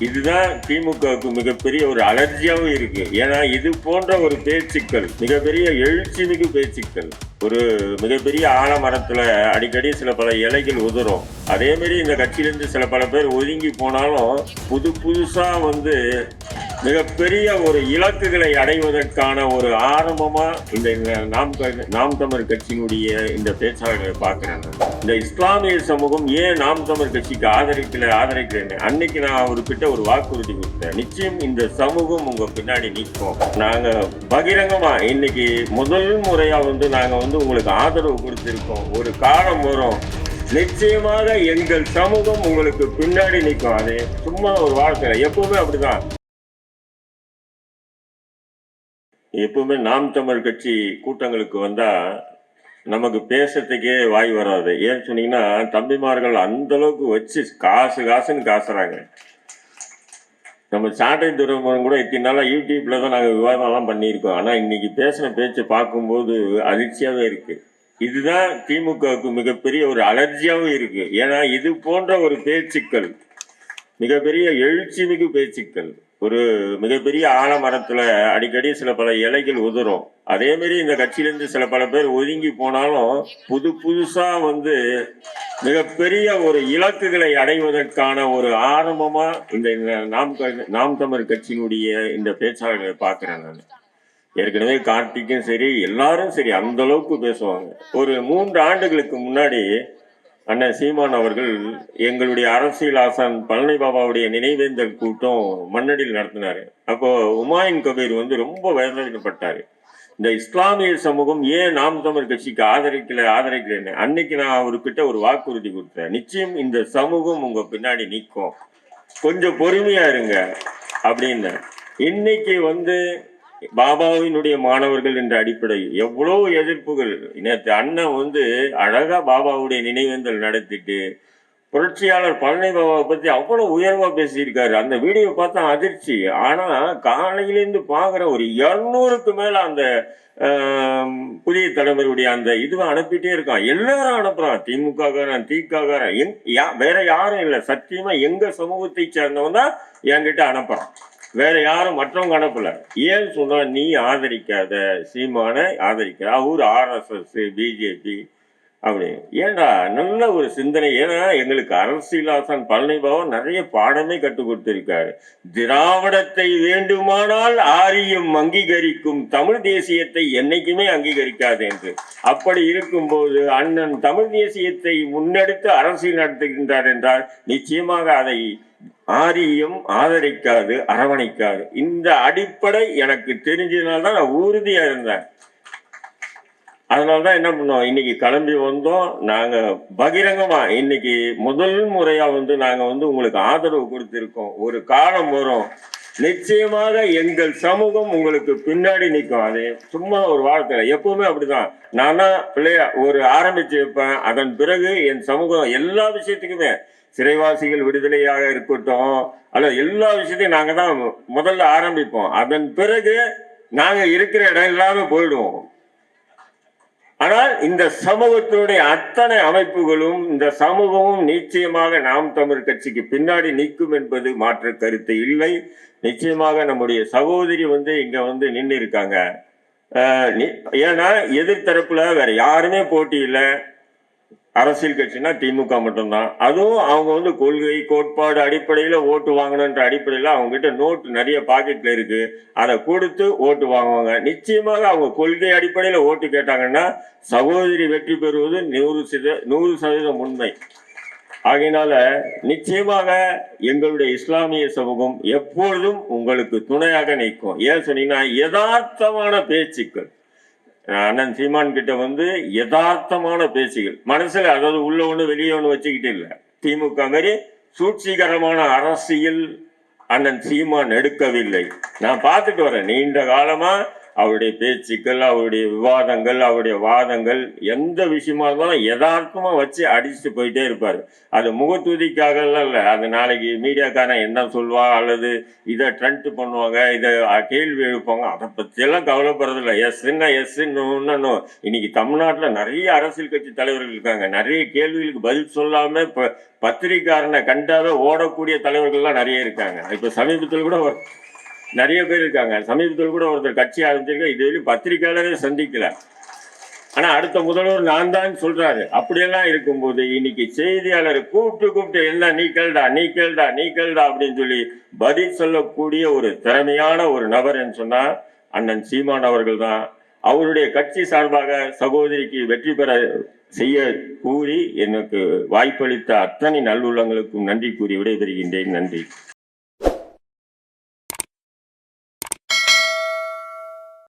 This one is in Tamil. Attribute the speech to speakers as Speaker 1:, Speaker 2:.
Speaker 1: இதுதான் திமுகவுக்கு மிகப்பெரிய ஒரு அலர்ஜியாகவும் இருக்கு. ஏன்னா இது போன்ற ஒரு பேச்சுக்கள் மிகப்பெரிய எழுச்சி மிகு பேச்சுக்கள் ஒரு மிகப்பெரிய ஆலமரத்தில் அடிக்கடி சில பல இலைகள் உதிரும் அதே மாதிரி இந்த கட்சியிலிருந்து சில பல பேர் ஒதுங்கி போனாலும் புது புதுசா வந்து மிகப்பெரிய ஒரு இலக்குகளை அடைவதற்கான ஒரு ஆரம்பமா இந்த இந்த நாம் க- நாம் தமிழ் கட்சியினுடைய இந்த பேச்சாளர்களை பார்க்கிறேன் இந்த இஸ்லாமிய சமூகம் ஏன் நாம் தமிழ் கட்சிக்கு ஆதரிக்கல ஆதரிக்கிறேன்னு அன்னைக்கு நான் அவர்கிட்ட ஒரு வாக்குறுதி கொடுத்தேன். நிச்சயம் இந்த சமூகம் உங்க பின்னாடி நிற்கும். நாங்க பகிரங்கமா இன்னைக்கு முதல் முறையா வந்து நாங்க வந்து உங்களுக்கு ஆதரவு கொடுத்திருக்கோம். ஒரு காலம் வரும். நிச்சயமாக எங்கள் சமூகம் உங்களுக்கு பின்னாடி நிற்கும். அது சும்மா ஒரு வாழ்க்கை எப்பவுமே அப்படிதான். எப்பவுமே நாம் தமிழ் கட்சி கூட்டங்களுக்கு வந்தா நமக்கு பேசுறதுக்கே வாய் வராது. ஏன்னு சொன்னீங்கன்னா தம்பிமார்கள் அந்த அளவுக்கு வச்சு காசு காசுன்னு காசுறாங்க. நம்ம சாட்டை துறைமுகம் கூட இத்தனை நாளாக யூடியூப்ல தான் நாங்கள் விவாதம்லாம் பண்ணியிருக்கோம். ஆனால் இன்னைக்கு பேசின பேச்சை பார்க்கும்போது அதிர்ச்சியாகவே இருக்கு. இதுதான் திமுகவுக்கு மிகப்பெரிய ஒரு அலர்ஜியாகவும் இருக்கு. ஏன்னா இது போன்ற ஒரு பேச்சுக்கள் மிகப்பெரிய எழுச்சி மிகு பேச்சுக்கள் ஒரு மிகப்பெரிய ஆலமரத்துல அடிக்கடி சில பல இலைகள் உதிரும். அதே மாதிரி இந்த கட்சியிலேருந்து சில பல பேர் ஒதுங்கி போனாலும் புது புதுசா வந்து மிகப்பெரிய ஒரு இலக்குகளை அடைவதற்கான ஒரு ஆரம்பமா இந்த இந்த நாம் க- நாம் தமிழ் கட்சியினுடைய இந்த பேச்சாளர்களை பார்க்கிறேன் நான். ஏற்கனவே கார்த்திக்கும் சரி எல்லாரும் சரி அந்த அளவுக்கு பேசுவாங்க. ஒரு மூன்று ஆண்டுகளுக்கு முன்னாடி அண்ணன் சீமான் அவர்கள் எங்களுடைய அரசியல் ஆசான் பழனி பாபாவுடைய நினைவேந்தல் கூட்டம் மண்ணடியில் நடத்தினாரு. அப்போ உமாயின் கபீர் வந்து ரொம்ப வேதனைப்பட்டாரு. இந்த இஸ்லாமிய சமூகம் ஏன் நாம் தமிழ் கட்சிக்கு ஆதரிக்கல ஆதரிக்கலன்னு அன்னைக்கு நான் அவர்கிட்ட ஒரு வாக்குறுதி கொடுத்தேன். நிச்சயம் இந்த சமூகம் உங்க பின்னாடி நிற்கும். கொஞ்சம் பொறுமையா இருங்க அப்படின்னு இன்னைக்கு வந்து பாபாவினுடைய மாணவர்கள் என்ற அடிப்படை எவ்வளவு எதிர்ப்புகள். நேற்று அண்ணன் வந்து அழகா பாபாவுடைய நினைவேந்தல் நடத்திட்டு புரட்சியாளர் பழனி பாபாவை பத்தி அவ்வளவு உயர்வா பேசியிருக்காரு. அந்த வீடியோ பார்த்தா அதிர்ச்சி. ஆனா காலையிலேருந்து பாக்குற ஒரு இருநூறுக்கு மேல அந்த புதிய தலைவருடைய அந்த இதுவை அனுப்பிட்டே இருக்கான். எல்லாரும் அனுப்புறான். திமுக காரன் எங் யா- வேற யாரும் இல்லை. சத்தியமா எங்க சமூகத்தை சேர்ந்தவன் தான் என்கிட்ட அனுப்புறான். வேற யாரும் மற்றவங்க அனுப்பல. ஏன் சொன்னா நீ ஆதரிக்காத சீமானை ஆதரிக்காத அவர் ஆர்எஸ்எஸ் பிஜேபி அப்படி ஏன்டா நல்ல ஒரு சிந்தனை. ஏன்னா எங்களுக்கு அரசியலாசன் பழனிபாவம் நிறைய பாடமே கற்றுக் கொடுத்திருக்காரு. திராவிடத்தை வேண்டுமானால் ஆரியம் அங்கீகரிக்கும் தமிழ் தேசியத்தை என்னைக்குமே அங்கீகரிக்காது என்று. அப்படி இருக்கும்போது அண்ணன் தமிழ் தேசியத்தை முன்னெடுத்து அரசியல் நடத்துகின்றார் என்றால் நிச்சயமாக அதை ஆரியம் ஆதரிக்காது அரவணைக்காது. இந்த அடிப்படை எனக்கு தெரிஞ்சதுனால நான் உறுதியா இருந்தேன். அதனாலதான் என்ன பண்ணோம்? இன்னைக்கு கிளம்பி வந்தோம். நாங்க பகிரங்கமா இன்னைக்கு முதல் முறையா வந்து நாங்க வந்து உங்களுக்கு ஆதரவு கொடுத்திருக்கோம். ஒரு காலம் வரும். நிச்சயமாக எங்கள் சமூகம் உங்களுக்கு பின்னாடி நிற்கும். அது சும்மா ஒரு வார்த்தை எப்பவுமே அப்படிதான். நானா பிள்ளைய ஒரு ஆரம்பிச்சு வைப்பேன். அதன் பிறகு என் சமூகம் எல்லா விஷயத்துக்குமே சிறைவாசிகள் விடுதலையாக இருக்கட்டும். அல்ல எல்லா விஷயத்தையும் நாங்க தான் முதல்ல ஆரம்பிப்போம். அதன் பிறகு நாங்க இருக்கிற இடம் எல்லாமே போயிடுவோம். ஆனால் இந்த சமூகத்தினுடைய அத்தனை அமைப்புகளும் இந்த சமூகமும் நிச்சயமாக நாம் தமிழ் கட்சிக்கு பின்னாடி நிற்கும் என்பது மாற்று கருத்து இல்லை. நிச்சயமாக நம்முடைய சகோதரி வந்து இங்க வந்து நின்று இருக்காங்க நி- ஏன்னா எதிர்த்தரப்புல வேற யாருமே போட்டி இல்லை. அரசியல் கட்சினா திமுக மட்டும்தான். அதுவும் அவங்க வந்து கொள்கை கோட்பாடு அடிப்படையில ஓட்டு வாங்கணுன்ற அடிப்படையில அவங்க கிட்ட நோட்டு நிறைய பாக்கெட்ல இருக்கு. அதை கொடுத்து ஓட்டு வாங்குவாங்க. நிச்சயமாக அவங்க கொள்கை அடிப்படையில ஓட்டு கேட்டாங்கன்னா சகோதரி வெற்றி பெறுவது நூறு சத நூறு சதவீதம் உண்மை. ஆகையினால நிச்சயமாக எங்களுடைய இஸ்லாமிய சமூகம் எப்பொழுதும் உங்களுக்கு துணையாக நிற்கும். ஏன் சொன்னீங்கன்னா யதார்த்தமான பேச்சுக்கள். அண்ணன் சீமான் கிட்ட வந்து யதார்த்தமான பேச்சுகள். மனசுல அதாவது உள்ள ஒண்ணு வெளியே ஒண்ணு வச்சுக்கிட்டு இல்லை. திமுக மாதிரி சூழ்ச்சிகரமான அரசியல் அண்ணன் சீமான் எடுக்கவில்லை. நான் பார்த்துட்டு வரேன். நீண்ட காலமா அவருடைய பேச்சுக்கள் அவருடைய விவாதங்கள் அவருடைய வாதங்கள் எந்த விஷயமா இருந்தாலும் யதார்த்தமாக வச்சு அடிச்சுட்டு போயிட்டே இருப்பார். அது முகத்துதிக்காகலாம் இல்லை. அது நாளைக்கு மீடியாக்காரன் என்ன சொல்வா அல்லது இதை ட்ரெண்ட் பண்ணுவாங்க இதை கேள்வி எழுப்பாங்க அதை பற்றியெல்லாம் கவலைப்படுறதில்ல எஸ்ன்னா எஸ்ன்னு இன்னைக்கு தமிழ்நாட்டில் நிறைய அரசியல் கட்சி தலைவர்கள் இருக்காங்க. நிறைய கேள்விகளுக்கு பதில் சொல்லாமல் இப்போ பத்திரிக்காரனை கண்டாவே ஓடக்கூடிய தலைவர்கள்லாம் நிறைய இருக்காங்க. இப்போ சமீபத்தில் கூட நிறைய பேர் இருக்காங்க. சமீபத்தில் கூட ஒருத்தர் கட்சி ஆரம்பிச்சிருக்க இதுவரையும் பத்திரிகையாளரே சந்திக்கல. ஆனா அடுத்த முதல்வர் நான் தான் சொல்றாரு. அப்படியெல்லாம் இருக்கும்போது இன்னைக்கு செய்தியாளர் கூப்பிட்டு கூப்பிட்டு என்ன நீ கேள்டா நீ கேள்டா நீ கேள்டா அப்படின்னு சொல்லி பதில் சொல்லக்கூடிய ஒரு திறமையான ஒரு நபர் என்று சொன்னா அண்ணன் சீமான் அவர்கள் தான். அவருடைய கட்சி சார்பாக சகோதரிக்கு வெற்றி பெற செய்ய கூறி எனக்கு வாய்ப்பளித்த அத்தனை நல்லுள்ளங்களுக்கும் நன்றி கூறி விடைபெறுகின்றேன். நன்றி.